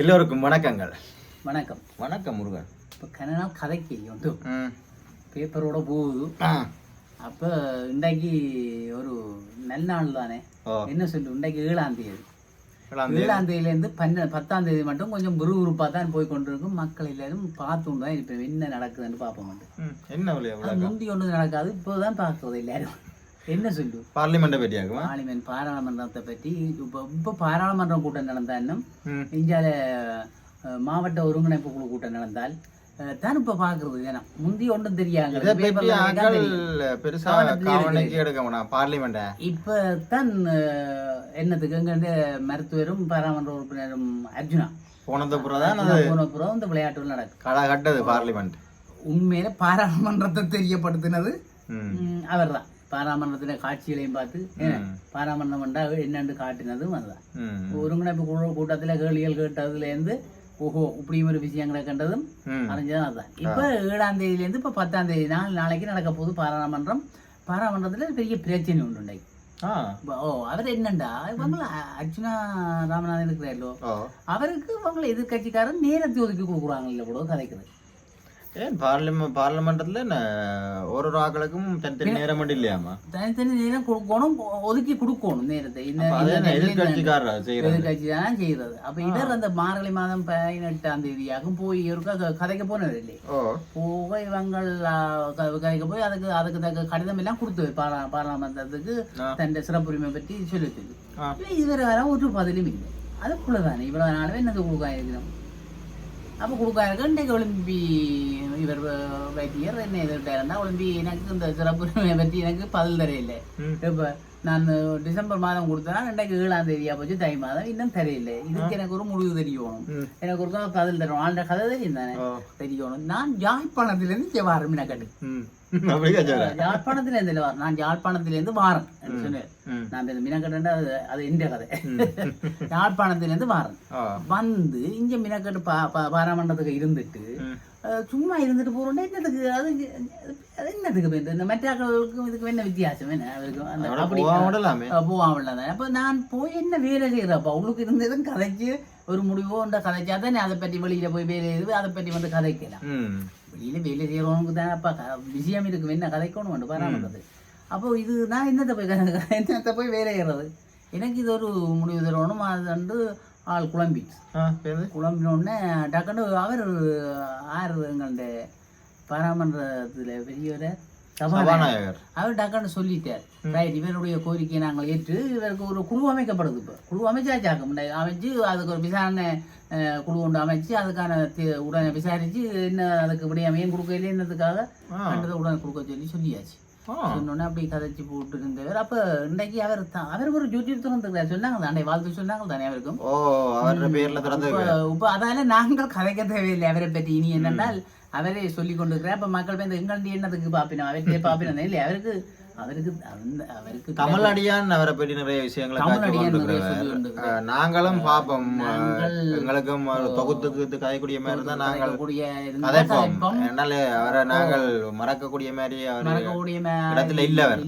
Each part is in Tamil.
எல்லோருக்கும் வணக்கங்கள். வணக்கம். வணக்கம் முருகன். இப்போ கன நாள் கதைக்கு வந்து. பேப்பரோட போகுது. அப்போ இன்றைக்கு ஒரு நல்ல நாள் தானே? என்ன சொல்லு இன்றைக்கு ஏழாம் தேதி. ஏழாம் தேதி. ஏழாம் தேதியிலேருந்து பன்ன பத்தாம் தேதி மட்டும் கொஞ்சம் விறுவிறுப்பாக தான் போய் கொண்டிருக்கும். மக்கள் எல்லாரும் பார்த்து தான் இப்போ என்ன நடக்குதுன்னு பார்ப்போம். என்ன முந்தி ஒன்றும் நடக்காது. இப்போ தான் பார்க்குறது எல்லாரும். என்ன சொல்லு? பார்லிமெண்ட்டை பற்றியாக்குமா பார்லிமெண்ட் பாராளுமன்றத்தை பற்றி இப்போ இப்போ பாராளுமன்றம் கூட்டம் நடந்தால் இன்னும். இந்தியாவில் மாவட்ட ஒருங்கிணைப்பு குழு கூட்டம் நடந்தால் தான் இப்போ பார்க்குறது ஏன்னா முந்தி ஒன்றும் தெரியாங்க இதை பற்றி ஆக்கள் பெருசா கவனத்திலே கவனிக்க எடுக்க மாட்டான் பார்லிமெண்ட்டை இப்போ தான் என்னத்துக்கு? எங்க மருத்துவரும் பாராளுமன்ற உறுப்பினரும் அர்ஜுனா. போனது தான் அது. அர்ஜுனா போன பிறகு இந்த விளையாட்டுகள் நடக்கும். கடை கட்டது பார்லிமெண்ட். உண்மையில பாராளுமன்றத்தை தெரியப்படுத்தினது. அவர் தான் பாராளுமன்றத்தின காட்சிகளையும் பார்த்து பாராளுமன்றம் என்றா என்னென்று காட்டினதும் அதுதான். ஒருங்கிணைப்பு குழு கூட்டத்தில் கேள்விகள் கேட்டதுலேருந்து ஓஹோ இப்படியும் ஒரு விஷயங்களை கண்டதும். அறிஞ்சதும் அதுதான். இப்போ ஏழாம் தேதியிலேருந்து இப்போ பத்தாம் தேதி நாள் நாளைக்கு நடக்க போகுது பாராளுமன்றம் பாராளுமன்றத்தில் பெரிய பிரச்சனை உண்டு உண்டாகி ஆ. ஓ அவர் என்னண்டா? இவங்கள அ- அர்ச்சுனா ராமநாதன் இருக்கிறாரோ அவருக்கு இவங்களை எதிர்கட்சிக்காரன் நேரத்தை ஒதுக்கி கொடுக்குறாங்க இல்லை கூட கதைக்குது ஏன் பார்லிமெண்ட் பார்லிமெண்டத்தில் என்ன ஒரு ஒரு ஆக்களுக்கும் தனித்தனி நேரம் மட்டும் இல்லையாமா தனித்தனி நேரம் கொடுக்கணும் ஒதுக்கி கொடுக்கணும் நேரத்தை. எதிர்கட்சிக்காரர் செய்யறது? எதிர்கட்சி தான் செய்கிறது அப்போ இவர் அந்த மார்கழி மாதம் பதினெட்டாம் தேதியாகும் போய் இவருக்கு க- கதைக்க போனது இல்லை போக இவங்கள் கதைக்க போய் அதுக்கு அதுக்கு தக்க கடிதம் எல்லாம் கொடுத்து பாரா பாராளுமன்றத்துக்கு. தன் சிறப்புரிமை பற்றி ஆ. இதுவரை வர ஒரு பதிலும் இல்லை. அதுக்குள்ள தானே இவ்வளவு நாளுமே என்னது கொடுக்க இருக்கிறோம் அப்போ கொடுக்க இருக்க இன்றைக்கு ஒலிம்பி இவர் வைத்தியர் என்ன எதிர்ட்டாருன்னா ஒலிம்பி எனக்கு இந்த சிறப்புரிமை பற்றி எனக்கு பதில் தரையில்லை. இப்போ நான் டிசம்பர் மாதம் கொடுத்தேன்னா ரெண்டாயிரத்தி ஏழாம் தேதியா போச்சு தை மாதம் இன்னும் தெரியல இதுக்கு எனக்கு ஒரு முடிவு தெரியணும். எனக்கு ஒரு பதில் தரணும் ஆண்ட கதை தெரியும் தானே தெரியணும் நான் யாழ்ப்பாணத்திலேருந்து வாரம் மினக்கட்டு யாழ்ப்பாணத்திலேருந்து வாரம் நான் யாழ்ப்பாணத்திலேருந்து வாரம் என்று சொன்னேன். நான் இந்த மினக்கட்டுன்ற அது அது எந்த கதை. யாழ்ப்பாணத்திலேருந்து வாரம் ஆ. வந்து இங்கே மினக்கட்டு பா பாராமண்டத்துக்கு இருந்துட்டு சும்மா இருந்துட்டு போறோம்னா என்னதுக்கு? அது அது என்னதுக்கு இந்த- மெட்டாக்களுக்கும் இதுக்கு என்ன வித்தியாசம்? என்ன? அவருக்கு அந்த அப்படி விடலாமே. போவாமல் அப்போ நான் போய் என்ன வேலை செய்கிறப்ப அவளுக்கு இருந்ததும் கதைச்சு ஒரு முடிவோ கதைச்சா தானே அதை பற்றி வெளியில போய் வேலை செய்து அதை பற்றி வந்து கதைக்கலாம். வெளியில வேலை செய்கிறவனுக்கு தானே அப்பா விஷயம் இருக்கு என்ன கதைக்கணும் வந்து பராமரிக்கிறது அப்போ இது நான் என்னத்தை போய் க- என்னத்தை போய் வேலை செய்கிறது எனக்கு இது ஒரு முடிவு தரணும் அது வந்து ஆள் குழம்பிட்டு குழம்பினோடனே டக்குன்னு அவர் ஆறு எங்களுடைய பாராமன்றத்தில் பெரியவர் சபாநாயகர். அவர் டக்குன்னு சொல்லிட்டார். ரைட் இவருடைய கோரிக்கையை நாங்கள் ஏற்று இவருக்கு ஒரு குழு அமைக்கப்படுது இப்போ. குழு அமைச்சாச்சாக்க முன்னாடி அமைச்சு அதுக்கு ஒரு விசாரணை குழு ஒன்று அமைச்சு அதுக்கான உடனே விசாரிச்சு என்ன அதுக்கு விடியாம ஏன் கொடுக்க இல்லை என்னதுக்காக? உடனே கொடுக்க சொல்லி சொல்லியாச்சு. சொன்னோன்னே அப்படி கதைச்சு போட்டு இருந்தவர் அப்போ இன்னைக்கு அவர் தான் அவர் ஒரு யூடியூப் திறந்துருக்காரு சொன்னாங்க தானே வாழ்த்து சொன்னாங்க தானே அவருக்கும். ஓ அவரோட பேர்ல திறந்து இப்ப அதால நாங்கள் கதைக்க தேவையில்லை. அவரை பற்றி இனி என்னென்னால் அவரே சொல்லி கொண்டிருக்கிறார் அப்ப மக்கள் பேர் எங்கள்டி என்னதுக்கு பாப்பினோம் அவர்கிட்ட பாப்பினோம் இல்லை அவருக்கு அவருக்கு அந்த அவருக்கு கமல் அடியான் அவரை பற்றி நிறைய விஷயங்களை. அஹ், நாங்களும் பார்ப்போம் எங்களுக்கும் தொகுத்துக்கு கதைக்கூடிய மாதிரி இருந்தா நாங்கள் இருந்தா கதைப்போம். என்னால அவரை நாங்கள் மறக்கக்கூடிய மாதிரி அவர் மறக்கக்கூடிய இடத்துல இல்ல அவர்.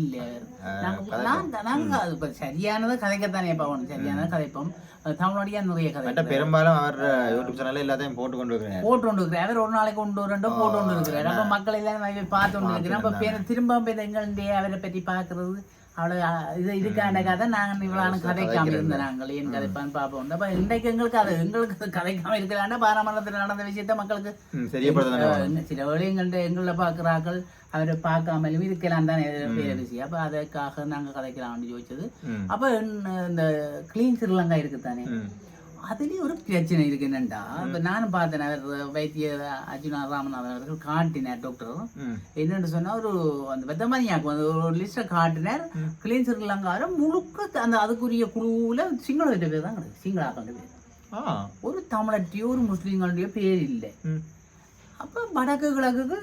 இல்ல அவர். நாங்க- நான் நாங்க அது இப்ப சரியானதை கதைக்கத்தானே பாவணும் சரியானதை கதைப்போம். தமிழடியா நிறைய கதை பெரும்பாலும் அவர் யூடியூப் சேனல்ல எல்லாத்தையும் போட்டு கொண்டு இருக்கிறார். போட்டு கொண்டு இருக்கிறார். அவர் ஒரு நாளைக்கு கொண்டு ரெண்டோ போட்டு கொண்டு இருக்கிறார். அப்ப மக்கள் எல்லாம் பார்த்து கொண்டு அப்ப பேர திரும்ப எங்களுடைய அவரை பற்றி பார்க்கறது. அவ்வளோ இது இதுக்கான கதை நாங்கள் இவ்வளோ கதைக்காம இருந்த நாங்கள் ஏன் கதைப்பான்னு பார்ப்போம் அப்ப இன்றைக்கு எங்களுக்கு அது எங்களுக்கு அது கதைக்காம இருக்கலாண்டா பாராமணத்தில் நடந்த விஷயத்த மக்களுக்கு சில வேளை எங்கள்ட்ட எங்களை பார்க்குறாக்கள் அவரை பார்க்காமலும் இருக்கலாம் தானே வேற விஷயம். அப்ப அதுக்காக நாங்க கதைக்கலாம்னு யோசிச்சது. அப்ப இந்த கிளீன் ஸ்ரீலங்கா இருக்குதானே? ம். அதுலேயும் ஒரு பிரச்சனை இருக்கு என்னண்டா? இப்போ நானும் பார்த்தேன் அவர் வைத்திய அர்ஜுனா ராமநாதன் அவர்கள் காட்டினார் டாக்டர். என்னன்னு சொன்னா ஒரு அந்த வெத்தமணியாக்கு வந்து ஒரு லிஸ்ட்டை காட்டினார். கிளீன் ஸ்ரீலங்காவில் முழுக்க அந்த அதுக்குரிய குழுவில் சிங்கள பேர் தான் கிடக்கு. சிங்களாக்கள் பேர். ஒரு தமிழற்றியோ ஒரு முஸ்லீம்களுடைய பேர் இல்லை. அப்போ வடக்கு கிழக்குக்கு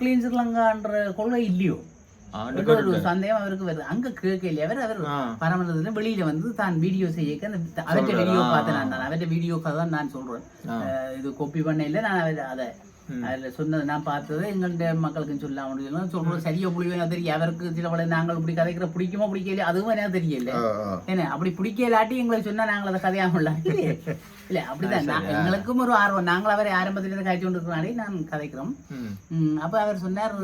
கிளீன் ஸ்ரீலங்கான்ற கொள்கை இல்லையோ? ஒரு சந்தேகம் அவருக்கு வருது. அங்க கேட்கலையே அவர் அவர் ஆ. பரமனதுல வெளியில வந்து தான் வீடியோ செய்ய அந்த அவற்ற வீடியோ பார்த்தேன் நான். அவற்ற வீடியோ கதை தான் நான் சொல்றேன். இது காப்பி பண்ண இல்லை நான் அதை அதில் சொன்னது நான் பார்த்தது எங்கள்கிட்ட மக்களுக்கு சொல்லலாம் அப்படின்னு சொல்றது சரியா புளிவே தெரியும் அவருக்கு சில நாங்கள் இப்படி கதைக்கிற பிடிக்குமோ பிடிக்கல அதுவும் எனக்கு தெரியல. என்ன அப்படி பிடிக்கலாட்டி எங்களுக்கு சொன்னா நாங்கள் அதை கதையாமல இல்ல அப்படிதான் எங்களுக்கும் ஒரு ஆர்வம். நாங்கள் அவரை ஆரம்பத்திலிருந்து காய்ச்சி கொண்டு இருக்கிறாரே நான் கதைக்கிறோம். அப்ப அவர் சொன்னார்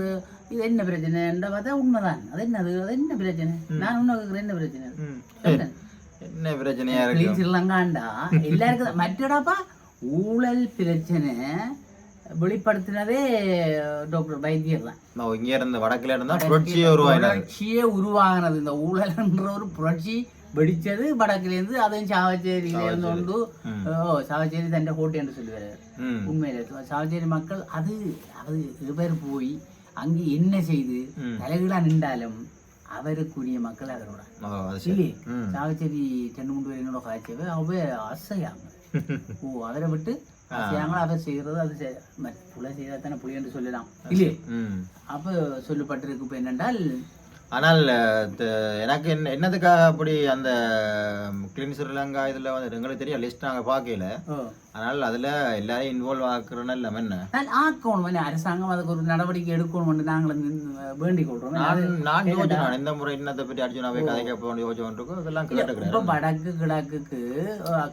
இது என்ன பிரச்சனை? என்ற பார்த்தா உண்மைதான். அது என்னது? அது என்ன பிரச்சனை? நான் உன்னை என்ன பிரச்சனை. என்ன பிரச்சனையா இருக்கு? ஸ்ரீலங்காண்டா எல்லாருக்கும். மற்றடாப்பா ஊழல் பிரச்சனை. வெளிப்படுத்தினதே டாக்டர் வைத்தியர் தான். இங்க இருந்து வடக்குல இருந்தா புரட்சியே உருவாயினாங்க புரட்சியே உருவாகினது. இந்த ஊழல்ன்ற ஒரு புரட்சி வெடிச்சது வடக்குலேருந்து அதுவும் சாவச்சேரியில இருந்து கொண்டு ஓ சாவச்சேரி தண்டை கோட்டை என்று சொல்லுவாரு. உண்மையில. சாவச்சேரி மக்கள் அது அது இவர் போய் அங்கே என்ன செய்து தலைகீழா நின்றாலும் அவருக்குரிய மக்கள் அவரோட. இல்லையே. சாவச்சேரி ரெண்டு மூணு பேர் என்னோட காய்ச்சவே அவ அசையாங்க ஓ அவரை விட்டு அது செய்- மற்ற புல செய்யறதானே புலி என்று சொல்லலாம் இல்லையே ம். அப்ப சொல்லப்பட்டிருக்கு இப்ப என்னென்றால் ஆனால் எனக்கு என்ன என்னதுக்காக அப்படி அந்த கிளீன் ஸ்ரீலங்கா இதுல வந்து எங்களுக்கு தெரியும் லிஸ்ட் நாங்க பார்க்கல. ஆனால் அதுல எல்லாரையும் இன்வால்வ் ஆக்குறோன்னு இல்லாம என்ன? ஆக்கணும் அரசாங்கம் அதுக்கு ஒரு நடவடிக்கை எடுக்கணும் நாங்கள் வேண்டிக் கொள்றோம் நான் நான் யோசிச்சேன் நான் இந்த முறை இன்னத்தை பற்றி அடிச்சு நான் போய் கதைக்க போகணும் யோசிச்சு இதெல்லாம் கேட்டுக்கிறேன் இப்ப வடக்கு கிழக்குக்கு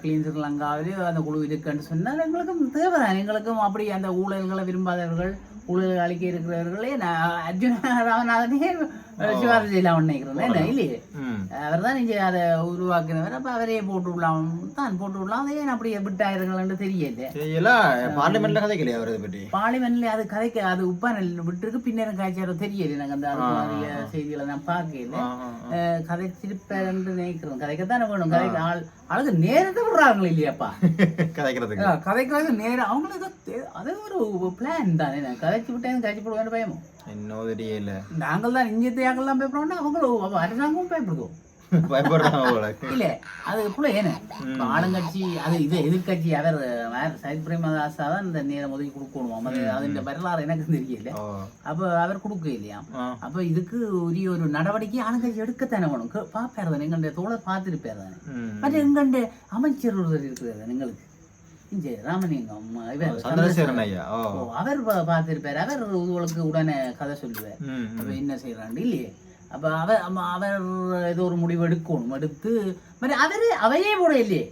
கிளீன் ஸ்ரீலங்காவிலே அந்த குழு இருக்குன்னு சொன்னால் எங்களுக்கும் தேவைதான். எங்களுக்கும் அப்படி அந்த ஊழல்களை விரும்பாதவர்கள் ஊழல் அளிக்க இருக்கிறவர்களே நான் அர்ஜுன ராமநாதனே சிவாஜி செய்யலாம் நினைக்கிறேன் இல்லையே அவர் தான் இங்கே அதை உருவாக்கினவர். அப்ப அவரே போட்டு விடலாம் தான் போட்டு விடலாம் அதை ஏன் அப்படி விட்டாயிருங்கள்னு தெரியல. தெரியல. பார்லிமெண்ட்ல கதைக்கலையா அவர் இதை பற்றி? பார்லிமெண்ட்ல அது கதைக்க அது உப்பானல் விட்டுருக்கு. பின்னரும் காய்ச்சாரோ தெரியல. எனக்கு அந்த அது மாதிரிய செய்திகளை நான் பார்க்கல. அஹ் கதைச்சிருப்பேன்னு நினைக்கிறோம். கதைக்கத்தானே வேணும். கதைக்க ஆள் ஆளுக்கு நேரத்தை விடுறாங்களே இல்லையாப்பா? கதைக்கிறதுக்கு. அஹ் கதைக்கிறாங்க நேரம் அவங்களுக்கு அது ஒரு பிளான் தானே. கதைச்சு விட்டேன் கதைச்சு போடுவேன் பயமோ இன்னும் தெரியல. நாங்கள் தான் இந்தியத்தையாக்கெல்லாம் பயப்படுறோம்னா அவங்களும் அப்ப அரசாங்கமும் பயப்படுவோம் இல்ல அது கூட ஏன்னு ஆளுங்கட்சி அது இது எதிர்கட்சி அவர் சைத் பிரேமதாசா தான் இந்த நேரம் ஒதுக்கி கொடுக்கணும்? அது அதுன்ற வரலாறு எனக்கு தெரியல. அப்ப அவர் கொடுக்க இல்லையா. அப்ப இதுக்கு உரிய ஒரு நடவடிக்கை ஆளுங்கட்சி எடுக்கத்தானே வேணும்? பாப்பாரு தானே எங்களுடைய தோழ பார்த்துருப்பாரு தானே. மற்ற எங்களுடைய அமைச்சர் ஒருத்தர் இருக்கிறாரு எங்களுக்கு. இங்க ராமலிங்கம் இவர் சந்திரசேகரன் ஐயா. அவர் பார்த்திருப்பாரு. அவர் உங்களுக்கு உடனே கதை சொல்லுவார். அப்ப என்ன செய்யறாண்டு இல்லையே? அப்ப அவர் அம்ம- அவர் ஏதோ ஒரு முடிவு எடுக்கணும். எடுத்து மற்ற அவரு அவையே கூட இல்லையே?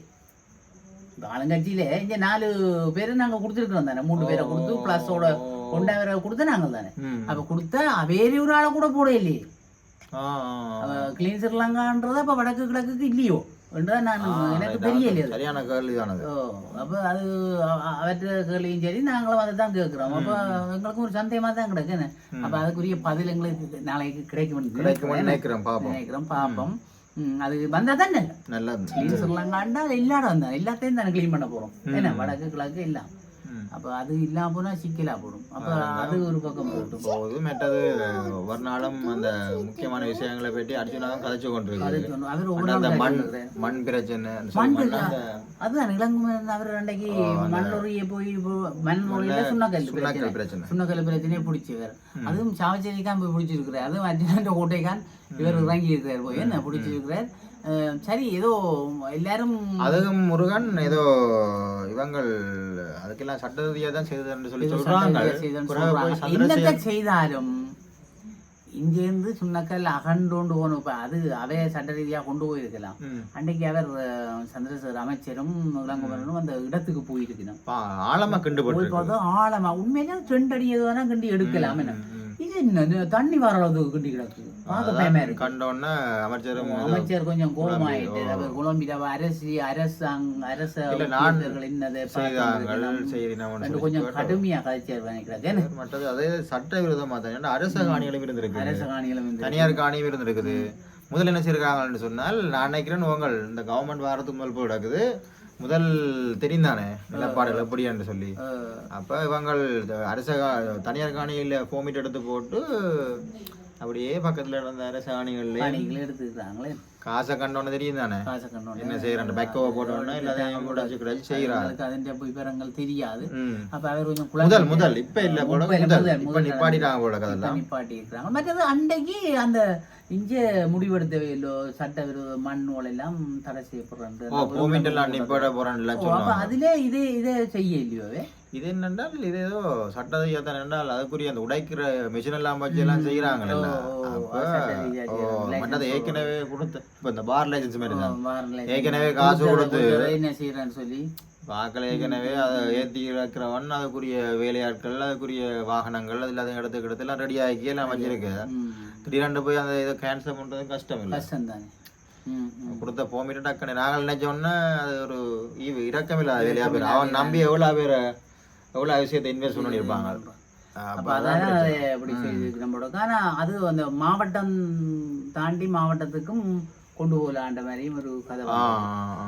ஆளுங்கட்சியில இங்க நாலு பேரை நாங்க கொடுத்துருக்கோம் தானே. மூணு பேரை கொடுத்து பிளஸோட கொண்டாவரை கொடுத்து நாங்கள் தானே. அப்ப கொடுத்தா வேற ஒரு ஆளை கூட போட இல்லையே. கிளீன் ஸ்ரீலங்கான்றத அப்ப வடக்கு கிழக்குக்கு இல்லையோ? என்றதான் நான் எனக்கு தெரியல சரியான கேள்விதானது ஓ அப்ப அது அவற்றை கேள்வியும் சரி நாங்களும் அதை தான் கேட்கிறோம் அப்ப எங்களுக்கும் ஒரு சந்தேகமா தான் கிடக்கு என்ன? அப்ப அதுக்குரிய பதில் எங்களுக்கு நாளைக்கு கிடைக்கும் கிடைக்கும்னு நினைக்கிறேன் பாப்போம் நினைக்கிறோம் பாப்போம் ம், அது வந்தா தானே நல்லது கிளீன் ஸ்ரீலங்காண்டா எல்லா இடம் தான் எல்லாத்தையும் தானே க்ளீன் பண்ண போறோம் என்ன வடக்கு கிழக்கு எல்லாம். அப்ப அது இல்லாம போனா சிக்கலா போடும். அப்ப அது ஒரு பக்கம் போட்டும் போகுது மற்றது ஒரு நாளும் அந்த முக்கியமான விஷயங்களை பற்றி அர்ஜுனாவும் கதைச்சு கொண்டிருக்கு அவர் அந்த மண் மண் பிரச்சனை அதுதான் இளங்குமரன் அவர் அன்றைக்கு மண்ணொறிய போய் மண்ணொறியில சுண்ணக்கல் பிரச்சனை. சுண்ணக்கல் பிரச்சனையை பிடிச்சவர் அதுவும் சாவச்சேரிக்கான் போய் பிடிச்சிருக்கிறார். அதுவும் அர்ஜுனன் கோட்டைக்கான் இவர் இறங்கி இருக்கிறார் போய். என்ன பிடிச்சிருக்கிறார்? சரி ஏதோ எல்லாரும் அதுவும் முருகன் ஏதோ இவங்கள் அதுக்கெல்லாம் சட்ட ரீதியா தான் சொல்லி பிறகு போய் சொல்றாங்க. சந்திரசேகர் என்னத்தை செய்தாலும் இங்கேருந்து சுண்ணக்கல் அகண்டோண்டு போகணும் இப்ப அது அவைய சட்ட ரீதியா கொண்டு போயிருக்கலாம். அன்றைக்கு அவர் சந்திரசேகர் அமைச்சரும் இளங்குமரனும் அந்த இடத்துக்கு போயிருக்கணும். பா- ஆழமா கண்டுபட்டு போய் பார்த்தா ஆழமா. உண்மையில ரெண்டு அடி எதுவானா கிண்டி எடுக்கலாம் என்ன. இது என்ன தண்ணி வர அளவுக்கு கிண்டி கிடக்கு. கண்டோன்னே அமைச்சரும் அமைச்சர் கொஞ்சம் கோபமாயிட்டு அவர் குழம்பிட அரசு அரசாங்க அரச என்னது கொஞ்சம் கடுமையா கதைச்சார் நினைக்கிறாங்க மற்றது அதே சட்ட விரோதமா தான் அரச காணிகளும் இருந்திருக்கு அரச காணிகளும் தனியார் காணியும் இருந்திருக்குது. முதல்ல என்ன செய்யிருக்காங்கன்னு சொன்னால் நான் நினைக்கிறேன் உங்கள் இந்த கவர்மெண்ட் வாரத்துக்கு முதல் போய் கிடக்குது முதல் தெரியும் தானே நிலப்பாடுகள் எப்படின்னு சொல்லி. அப்போ இவங்கள் அரச கா- தனியார் காணியில் ஃபோமிட் எடுத்து போட்டு அப்படியே பக்கத்தில் காணிகள்லேயே காணிகளை எடுத்துக்கிறாங்களே காசை கண்டோன்னு தெரியும் தானே காசை கண்டோன்னே. என்ன செய்யறான் பேக்கோவை போட்டோன்னா எல்லாத்தையும் முடச்சு கிடச்சி செய்யறான் அவங்களுக்கு அதிന്റെ விவரங்கள் தெரியாது. அப்ப அவர் கொஞ்சம் முதல் முதல். இப்ப இல்ல போல இல்ல, முதல். இப்ப நிப்பாட்டிட்டாங்க போல கதெல்லாம். நிப்பாட்டி இருக்கிறாங்க மற்றது அன்றைக்கு அந்த இங்க முடிவெடுத்தவையிலோ சட்டவிரோத மண்ணுகள் எல்லாம் தடை செய்யப்படுறது ஓ பூமிட்டு எல்லாம் நிப்பாட அப்ப சொன்னாங்க அதுல இது இதை செய்ய இல்லையோ இது என்னென்றால் இது ஏதோ சட்டத்தையத்தான் என்றால் அதுக்குரிய அந்த உடைக்கிற மிஷின் எல்லாம் வச்சு எல்லாம் செய்யறாங்க. மற்றது ஏற்கனவே கொடுத்து இப்ப இந்த பார் லைசன்ஸ் மாதிரி தான். ஏற்கனவே காசு கொடுத்து என்ன செய்யறேன்னு சொல்லி. வாக்கள் ஏற்கனவே அதை ஏற்றி இருக்கிறவன் அதுக்குரிய வேலையாட்கள் அதுக்குரிய வாகனங்கள் அது இல்லாத இடத்துக்கு இடத்துல ரெடி ஆகி எல்லாம் வச்சிருக்கு. திடீரெண்டு போய் அந்த இதை கேன்சல் பண்றது கஷ்டம் இல்லை. கஷ்டம் தானே. கொடுத்த போமிட்டு டக்குனு நாங்கள் நினைச்சோன்னா அது ஒரு ஈவு இறக்கம் இல்லாத வேலையா பேர். அவன் நம்பி எவ்வளோ பேர் எவ்வளோ விஷயத்தை இன்வெஸ்ட் பண்ணியிருப்பாங்க அப்ப அதான் அதை அப்படி செய்து நம்மளோட ஆனா அது அந்த மாவட்டம் தாண்டி மாவட்டத்துக்கும் கொண்டு போகலான்ற மாதிரியும் ஒரு கதை.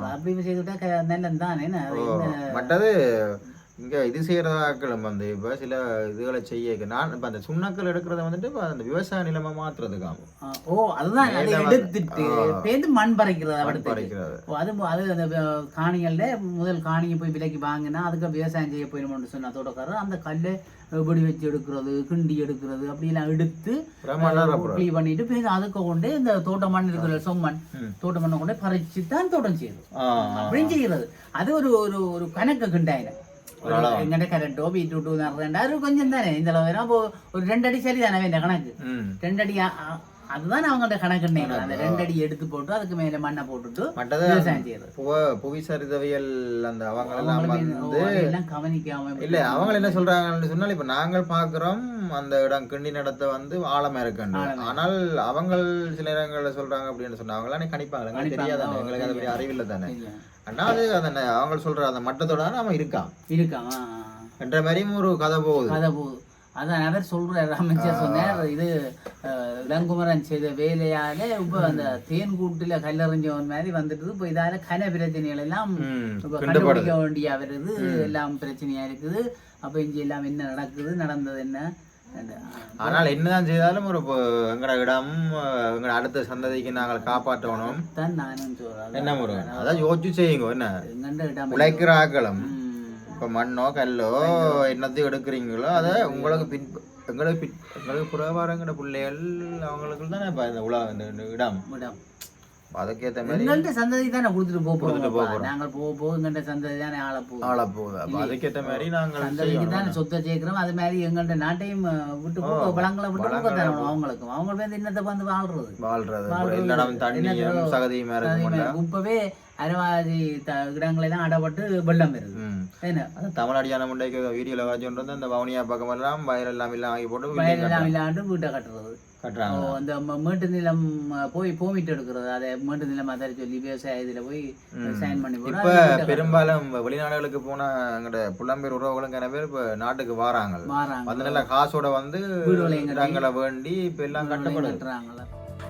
அப்படி செய்துட்டா நல்லது தானே? மற்றது இங்க இது செய்யறதாக்களும் வந்து இப்ப சில இதுகளை செய்ய நான் இப்ப அந்த சுண்ணக்கள் எடுக்கிறத வந்துட்டு இப்ப அந்த விவசாய நிலைமை மாத்துறதுக்காகும் ஆ, ஓ அதுதான் அதை எடுத்துட்டு. பேருந்து மண் பறிக்கிறது அவடத்துக்கு பறிக்கிறது. ஓ, அது அது அந்த காணிகள்ல முதல் காணியை போய் விலைக்கு வாங்கினா அதுக்கு விவசாயம் செய்ய போயிடணும்னு சொன்ன தோட்டக்காரர். அந்த கல்லை வெடி வச்சு எடுக்கிறது கிண்டி எடுக்கிறது அப்படியெல்லாம் எடுத்து க்ளீன் பண்ணிட்டு போய் அதுக்கு கொண்டு இந்த தோட்ட மண் இருக்கிற சொம்மண். தோட்ட மண்ணை கொண்டு பறிச்சு தான் தோட்டம் செய்யுது. அப்படின்னு செய்யறது. அது ஒரு ஒரு ஒரு கணக்கு கிண்டாயிரம். எங்கிட்ட கரெக்டோ பீட்ரூட்டு நடந்தா அது கொஞ்சம் தானே இந்த அளவு அப்போ ஒரு ரெண்டு அடி சரி தானே கணக்கு ரெண்டு அடி அதுதான் அவங்கள்ட்ட கணக்கு அந்த ரெண்டு அடி எடுத்து போட்டு அதுக்கு மேல மண்ணை போட்டுட்டு விவசாயம் செய்யறது. புவ சரிதவியல் அந்த அவங்க எல்லாம் கவனிக்காம இல்ல அவங்க என்ன சொல்றாங்கன்னு சொன்னால் இப்ப நாங்கள் பாக்குறோம் அந்த இடம் கிண்டி நடத்த வந்து ஆழமா இருக்குன்னு. ஆனால் அவங்க சில இடங்கள்ல சொல்றாங்க அப்படின்னு சொன்னா அவங்களாம் கணிப்பாங்க. தெரியாதானே? எங்களுக்கு அதை பற்றி அறிவில்லை தானே? தெரியும். ஆனா அது அந்த அவங்க சொல்ற அந்த மட்டத்தோட நாம இருக்கான் இருக்கா ஆ, ஆ, ஆ. என்ற மாதிரியும் ஒரு கதை போகுது. கதை போகுது. அதான் அவர் சொல்றாரு அமைச்சர் சொன்னார் இது அஹ், இளங்குமரன் செய்த வேலையால இப்ப அந்த தேன் கூட்டுல கல்லறிஞ்சவன் மாதிரி வந்துட்டு இப்போ இதால கன பிரச்சனைகள் எல்லாம் இப்ப. கண்டுபிடிக்க வேண்டிய வருது எல்லாம் பிரச்சனையா இருக்குது. அப்ப இங்க எல்லாம் என்ன நடக்குது நடந்தது என்ன? ஆனால் என்னதான் செய்தாலும் ஒரு எங்கட இடம் எங்கட அடுத்த சந்ததிக்கு நாங்கள் காப்பாற்றணும். தான் நானும் சொல்றேன். என்ன முருகன்? அதான். யோசிச்சு செய்யுங்க என்ன? உழைக்கிற ஆக்களம் இப்போ மண்ணோ கல்லோ என்னத்தையும் எடுக்கிறீங்களோ அதை உங்களுக்கு பின் எங்களுக்கு பின் எங்களுக்கு புறவாரங்கிற பிள்ளைகள் அவங்களுக்கு தானே இப்போ இந்த உலக இந்த இடம். இடம். அதுக்கேற்ற மாதிரி எங்கள்கிட்ட சந்ததி தானே கொடுத்துட்டு போக கொடுத்துட்டு போக போறோம். நாங்கள் போக போக எங்கள்கிட்ட சந்ததி தானே ஆள போகுது ஆள போகுது. அப்போ அதுக்கேற்ற மாதிரி நாங்கள் சந்ததிக்கு தானே சொத்தை சேர்க்கிறோம். அது மாதிரி எங்கள்கிட்ட நாட்டையும் விட்டு போக வளங்களை விட்டு போக தரணும் அவங்களுக்கும். அவங்க வந்து இன்னத்தை வந்து வாழ்றது. வாழ்றது. இடம் தண்ணியும்? சகதியுமா இப்பவே அரைவாதி இடங்களெல்லாம் அடப்பட்டு வெள்ளம் வருது என்ன அது தமிழடியான முண்டைக்கு வீடியோவில் வாட்சி இந்த வவுனியா பக்கம் எல்லாம் வயல் எல்லாம் ஆகி போட்டு வயல் building எல்லாம் இல்லாண்டு வீட்டை கட்டுறது கட்டுறாங்க அந்த மேட்டு நிலம் போய் போமிட்டு எடுக்கிறது அதை மேட்டு நிலம் அதை சொல்லி விவசாய இதுல போய் சைன் பண்ணி இப்ப பெரும்பாலும் வெளிநாடுகளுக்கு போன எங்கட புலம்பெயர் உறவுகளும் நிறைய பேர் இப்ப நாட்டுக்கு வாராங்க வந்து நல்ல காசோட வந்து இடங்களை வேண்டி இப்ப எல்லாம் கட்டப்படுது கட்டுறாங்களா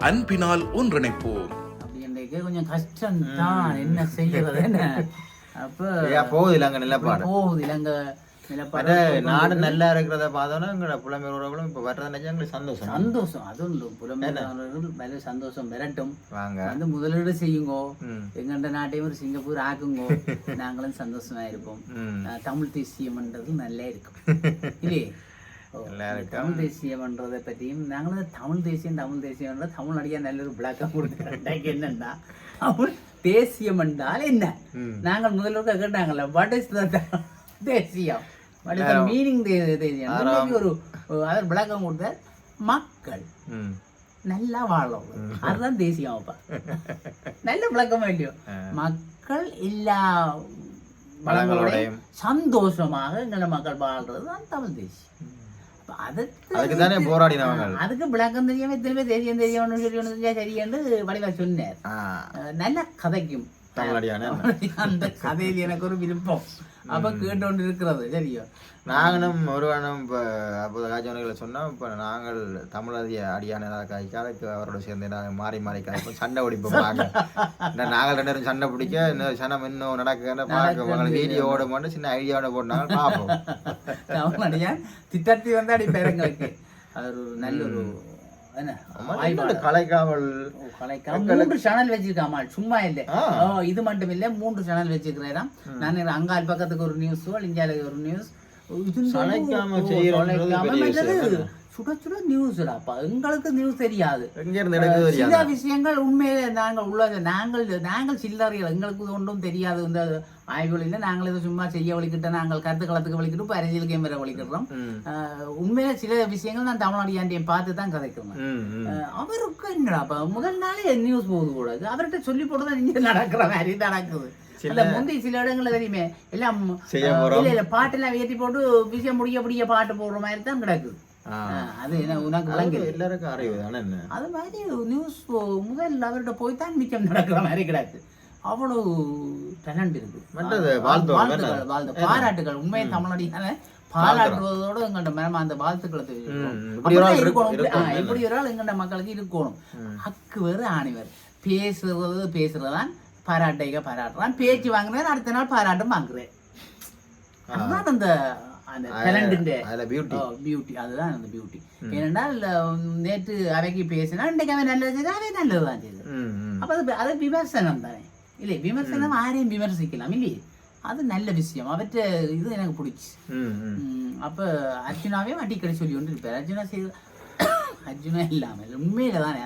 அன்பினால் ஒன்றிணைப்போம். கொஞ்சம் கஷ்டம் தான். என்ன செய்யறது என்ன? அப்ப போகுது இல்ல அங்க நிலப்பாடு. போகுது மற்ற நிலப்பாடு. நாடு நல்லா இருக்கிறத பார்த்தோன்னா எங்கட புலம்பெயர் உறவுகளும் இப்ப வர்றதை நினைச்சா எங்களுக்கு சந்தோஷம். சந்தோஷம். அது உண்டு. புலம்பெயர்ந்தவர்கள் மேல சந்தோஷம் விரட்டும் வாங்க. வந்து முதலீடு செய்யுங்கோ. எங்கண்ட நாட்டையும் ஒரு சிங்கப்பூர் ஆக்குங்கோ. நாங்களும் சந்தோஷமா இருப்போம். தமிழ் தேசியம்ன்றது நல்லா இருக்கும். இல்லையே? தமிழ் தேசியம்ன்றதை பற்றியும் நாங்களும் தமிழ் தேசியம் தமிழ் தேசியம்ன்ற தமிழ் அடியா நல்ல ஒரு விளக்கம் கொடுத்துருக்காங்க என்னன்னா தமிழ் தேசியம் என்றால் என்ன. நாங்கள் முதல்ல கேட்டாங்கல்ல வாட் இஸ் தேசியம் வாட் இஸ் மீனிங் தேசியம் ஒரு அவர் விளக்கம் கொடுத்த மக்கள் நல்லா வாழும் அதுதான் தேசியம் அப்ப நல்ல விளக்கம் வேண்டியும் மக்கள் எல்லா வளங்களோடையும் சந்தோஷமாக எங்களை மக்கள் வாழ்றது தான் தமிழ் தேசியம் அதுக்கு தானே போராடினவங்க அதுக்கு விளக்கம் தெரியாம பேர் தெரியும் தெரியும் சொல்லி தெரிஞ்சா சரியன்னு வடிவா சொன்னார். நல்ல கதைக்கும். அந்த கதையில் எனக்கு ஒரு விருப்பம். அப்ப கேட்டோண்டு இருக்கிறது சரியோ. நாங்களும் ஒருவனும் இப்போ அப்போது காய்ச்சவர்களை சொன்னோம். இப்போ நாங்கள் தமிழதிய அடியான காய்ச்சி அதுக்கு அவரோட சேர்ந்து நாங்கள் மாறி மாறி காய்ப்போம் சண்டை பிடிப்போம் நாங்கள் இந்த நாங்கள் ரெண்டு பேரும் சண்டை பிடிக்க இன்னும் சனம் இன்னும் நடக்குதுன்னு பார்க்க வீடியோ ஓட மாட்டோம் சின்ன ஐடியாவோட போட்டாங்க பார்ப்போம். திட்டத்தி வந்து அடி பேரங்களுக்கு அது ஒரு நல்ல ஒரு கலைக்காவல் மூன்று சேனல் வச்சிருக்காமா சும்மா இல்ல. இது மட்டும் இல்ல மூன்று சேனல் வச்சிருக்கிறேன் நான் அங்கால் பக்கத்துக்கு ஒரு நியூஸ் இந்தியால ஒரு நியூஸ் சளைக்காம விஷயம். சுட சுட நியூஸ்டாப்பா எங்களுக்கு நியூஸ் தெரியாது சில விஷயங்கள் உண்மையிலே நாங்கள் உள்ள நாங்கள் நாங்கள் சில்லறைகள் எங்களுக்கு இது ஒன்றும் தெரியாது இந்த ஆய்வுகளில் நாங்கள் இது சும்மா செய்ய வலிக்கிட்ட நாங்கள் கருத்து களத்துக்கு வலிக்கிட்டு இப்போ அரசியல் கேமரா வலிக்கிறோம் உண்மையில சில விஷயங்கள் நான் தமிழ்நாடியாண்டியை பார்த்து தான் கதைக்கிறேன் அவருக்கு என்னடா அப்ப முதல் நாளே நியூஸ் போகுது கூடாது அவர்கிட்ட சொல்லி போட்டுதான் இங்க நடக்கிற மாதிரி நடக்குது இல்ல முந்தைய சில இடங்கள்ல தெரியுமே எல்லாம். இல்ல இல்ல பாட்டெல்லாம் ஏத்தி போட்டு விஷயம் முடிய முடிய பாட்டு போடுற மாதிரி தான் கிடக்குது அது என்ன உனக்கு விளங்குது? எல்லாருக்கும் அறிவு தானே என்ன? அது மாதிரி நியூஸ் முதல் அவர்கிட்ட போய் தான் மிச்சம் நடக்கிற மாதிரி கிடக்கு. அவ்வளவு டேலண்ட் இருக்கு. வாழ்த்துக்கள்? வாழ்த்து பாராட்டுகள் உண்மையை தமிழடியான பாராட்டுவதோட எங்கள்ட்ட மேம் அந்த வாழ்த்துக்களை இப்படி ஒரு ஆள் எங்கள்ட்ட மக்களுக்கு இருக்கணும். அக்கு வேறு ஆணிவர் பேசுறது பேசுறதான் பாராட்டைக பாராட்டுறான் பேச்சு வாங்குறேன் அடுத்த நாள் பாராட்டும் வாங்குறேன். அதுதான் அந்த அந்த டேலண்ட் அதுல பியூட்டி அதுதான் அந்த பியூட்டி ஏனென்றால் நேற்று அவைக்கு பேசினா இன்றைக்கு அவன் நல்லது செய்தா அவன் நல்லதுதான் ம். அப்ப அது அது விமர்சனம் தானே. இல்லை விமர்சனம் யாரையும் விமர்சிக்கலாம் இல்லையே? அது நல்ல விஷயம். அவற்றை இது எனக்கு பிடிச்சி. அப்ப அர்ஜுனாவே அடிக்கடி சொல்லி கொண்டு இருப்பார் அர்ஜுனா செய்த அர்ஜுனா இல்லாமல். உண்மையில தானே.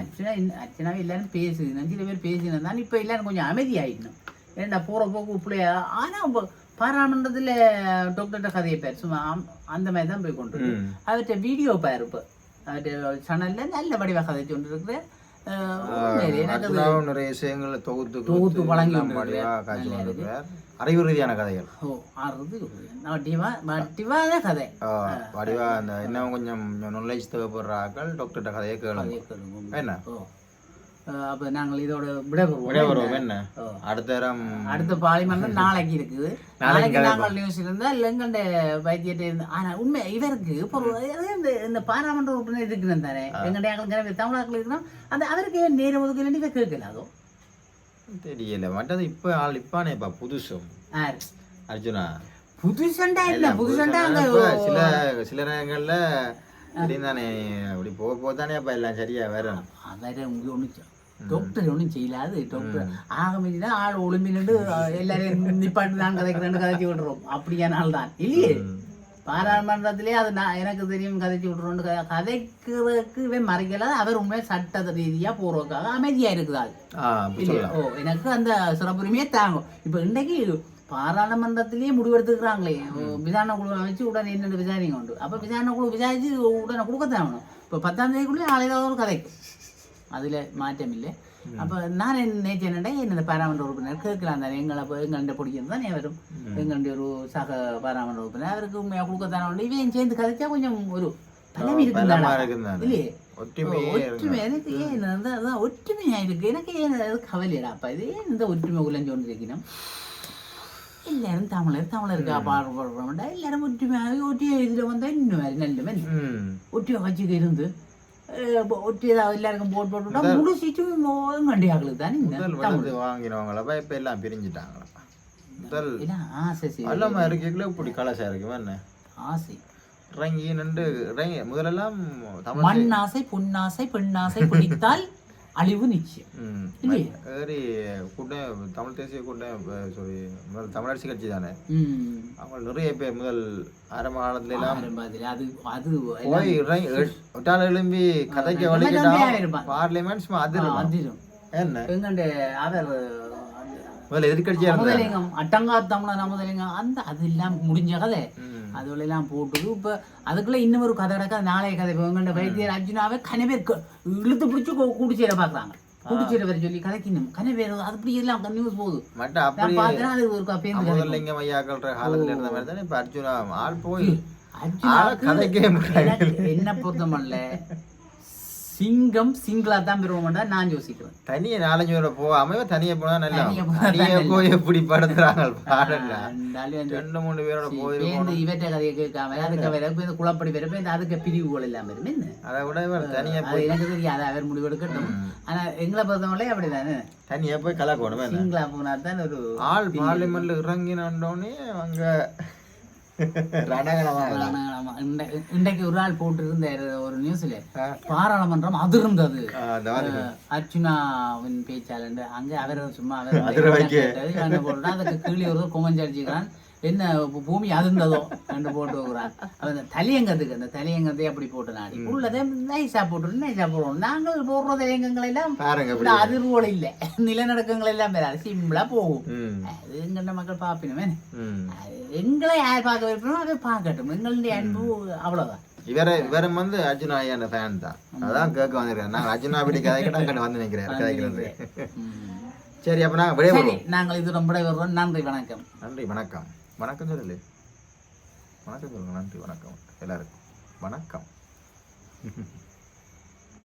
அர்ஜுனா அர்ச்சனாவே எல்லாரும் பேசுது. சில பேர் பேசினது தான் இப்போ எல்லாரும் கொஞ்சம் அமைதி ஆயிடணும் ஏன்டா போற போக்கு பிள்ளைய? ஆனா இப்ப பாராளுமன்றத்துல டாக்டர்கிட்ட கதையை பேர். சும்மா அந்த மாதிரி தான் போய் கொண்டு. அவர்கிட்ட வீடியோ பாரு இப்போ. அவர்கிட்ட சேனல்ல நல்ல வடிவாக கதைச்சு கொண்டு இருக்கிறேன் நிறைய விஷயங்களை தொகுத்து தொகுத்து வழங்கி. அறிவு ரீதியான கதைகள். ஓ வட்டிவான கதை. வடிவா அந்த இன்னும் கொஞ்சம் நாலேஜ் தேவைப்படுற ஆக்கள் டாக்டர்கிட்ட கதையை கேளுங்க. என்ன? அப்ப நாங்கள் இதோட விடைபெறுவோம் என்ன. அடுத்த அடுத்த பாலிமன்றம் நாளைக்கு இருக்குது. நாளைக்கு நாங்கள் நியூஸ் இருந்தா எங்கண்ட வைத்தியத்தை இருந்து ஆனா உண்மை இவருக்கு இப்போ இந்த இந்த பாராளுமன்ற உறுப்பினர் இருக்கிறேன் தானே? எங்கண்ட எங்களுக்கு தமிழாக்கள் இருக்கிறோம். அந்த அவருக்கு ஏன் நேரம் வேண்டி இவர் கேட்கலாதோ தெரியல. மற்றது இப்ப ஆள் இப்பானேப்பா புதுசும். யார்? அர்ஜுனா. புதுசண்டா இல்ல புதுசண்டா இப்ப சில சில நேரங்கள்ல தெரியுதானே அப்படி போக போக தானே அப்ப எல்லாம் சரியா வரும் அவரை உங்களுக்கு ஒன்றும் டாக்டர் ஒன்றும் செய்யலாது டாக்டர் ஆக மீதினா ஆள் ஒளிம்பி நின்று எல்லாரையும் நிப்பாட்டு நான் கதைக்கிறேன்னு கதைச்சி விட்டுறோம் அப்படியான ஆள் தான் இல்லையே பாராளுமன்றத்திலே அது நான் எனக்கு தெரியும் கதைச்சி விட்டுறோன்னு க- கதைக்கிறதுக்கு இவன் மறைக்கல அவர் உண்மையை சட்ட ரீதியா போறதுக்காக அமைதியா இருக்குது ஆள் ஆ அப்படி இல்லையா? சொல்லலாம் ஓ எனக்கு அந்த சிறப்புரிமையே தாங்கும் இப்ப இன்னைக்கு பாராளுமன்றத்திலேயே முடிவெடுத்துக்கிறாங்களே விசாரணை குழு அமைச்சு உடனே என்னென்ன விசாரிங்க உண்டு அப்ப விசாரணை குழு விசாரிச்சு உடனே கொடுக்கத்தான் வேணும் இப்ப பத்தாம் தேதிக்குள்ளே ஆள் ஏதாவது ஒரு கதைக்கும் அதுல மாற்றம் இல்லை அப்ப நான் என்னடா இந்த பாராளுமன்ற உறுப்பினர் கேட்கலாம் தானே. எங்களை எங்கள்கிட்ட பிடிக்கிறது தானே வரும் எங்களுடைய ஒரு சக பாராளுமன்ற உறுப்பினர். அவருக்கு உண்மையாக கொடுக்கத்தானே உண்டு இவன் சேர்ந்து கதைச்சா கொஞ்சம் ஒரு பலம் இருக்குதாடா. இல்லையே? ஒற்றுமையே இருக்கு. எனக்கு கவலையடாப்பா இது இந்த ஒற்றுமை உலஞ்சு கொண்டிருக்கணும் தமிழர் தமிழருக்கு பாடுபடுறோம்டா எல்லாரும் ஒற்றுமையாகவே ஒற்றிய இதில் வந்தால் இன்னும் வேறு நல்லவன் ம். ஒற்றிய ஒற்றிய எல்லாருக்கும் போட்டு போட்டுவிட்டா முழு சீட்டும் கண்டியாக்களுக்கு தானே இந்த முதல் தமிழ் வளர்ந்து வாங்கினவங்களப்ப இப்ப எல்லாம் பிரிஞ்சுட்டாங்களப்பா முதல் ஆசை எல்லாம இருக்கீங்களா இப்படி கலசா இருக்குமா என்ன ஆசை இறங்கி நின்று இறங்கி முதலெல்லாம் மண் ஆசை பொன்னாசை பெண்ணாசை பிடித்தால் அழிவு நிச்சயம். தமிழ் தேசிய கூட்டம் சாரி முதல் தமிழரசு கட்சி தானே? அவங்க நிறைய பேர் முதல் ஆரம்ப காலத்துல எல்லாம் எழும்பி கதைக்க வலிக்கிட்டா. பார்லிமெண்ட்ஸ் அதிரும் என்ன? எங்கண்ட அவர் முதல்ல எதிர்கட்சியா இருந்தாங்க அட்டங்கா தமிழன் அமுதலிங்கம் அந்த அதெல்லாம் முடிஞ்ச கதை. ம். அதுல எல்லாம் போட்டுது. இப்ப அதுக்குள்ள இன்னும் ஒரு கதை நடக்க நாளைய கதை. எங்கண்ட வைத்தியர் அர்ஜுனாவே கனவேர் இழுத்து பிடிச்சி கூடிச்சேர பாக்குறாங்க. கூடிச்சேர வர சொல்லி கதைக்கணும். கனவேர் அது அப்படி எல்லாம் நியூஸ் போகுது. பார்த்தேன்னா அது ஒரு பேருந்து ஐயாக்கள்ற காலத்துல இருந்த மாதிரி தானே? இப்ப அர்ஜுனா ஆள் போய் என்ன பொருத்தமல்ல சிங்கம் சிங்களா தான் பெறுவோம்டா நான் யோசிக்கிறேன். தனியே நாலஞ்சு பேரை போகாம தனியே போனா நல்லா தனியா. போய் எப்படி படுத்துறாங்க பாடல ரெண்டு மூணு பேரோட இந்த போயிருக்கோம் இவற்றை கதையை கேட்காம அதுக்கு இப்ப இந்த குளப்படி வேற இப்ப இந்த அதுக்கு பிரிவுகள் எல்லாம் வரும் என்ன? அதை விட இவர் தனியா போய் எனக்கு தெரியாது அவர் முடிவெடுக்கட்டும் ஆனா எங்களை பொறுத்தவரை அப்படிதானே. தனியா போய் கலக்கணும் சிங்களா போனா தான் ஒரு ஆள் பார்லிமெண்ட்ல இறங்கினோடனே அங்க இன்றைக்கு ஒரு ஆள் போட்டு இருந்த ஒரு நியூஸ்ல பாராளுமன்றம் அதிர்ந்தது. அர்ச்சுனாவின் பேச்சாளர் அங்க அவர் சும்மா அவர் அதுக்கு கீழே ஒரு குமஞ்சு அடிச்சுக்கிறான் என்ன பூமி அதிர்ந்ததோ என்று போட்டு வைக்கிறான் அந்த தலையங்கத்துக்கு அந்த தலையங்கத்தை அப்படி போட்டு நாடி. உள்ளதே நைஸா போட்டு நைஸா போடுவோம். நாங்கள் போடுற தலையங்கங்கள் எல்லாம் அதிர்வோடு இல்ல. நிலநடுக்கங்கள் எல்லாம் வேற. சிம்பிளா போகும். அது எங்கண்ட மக்கள் பாப்பினமே ம். எங்களை யார் பார்க்க விருப்பமோ அதை பார்க்கட்டும். எங்களுடைய அன்பு அவ்வளவுதான். இவரை இவரும் வந்து அர்ஜுனா ஐயான ஃபேன் தான். அதான் கேட்க வந்திருக்கேன் நாங்கள் அர்ஜுனா அப்படி கதைக்கிட்ட அங்கே வந்து நிற்கிறேன் கதைக்கிறது. சரி அப்போ நாங்கள் சரி நாங்கள் இது ரொம்ப வருவோம் நன்றி வணக்கம். நன்றி வணக்கம். வணக்கம் சொல்லு வணக்கம் சொல்லுங்க நன்றி வணக்கம். எல்லாருக்கும் வணக்கம்.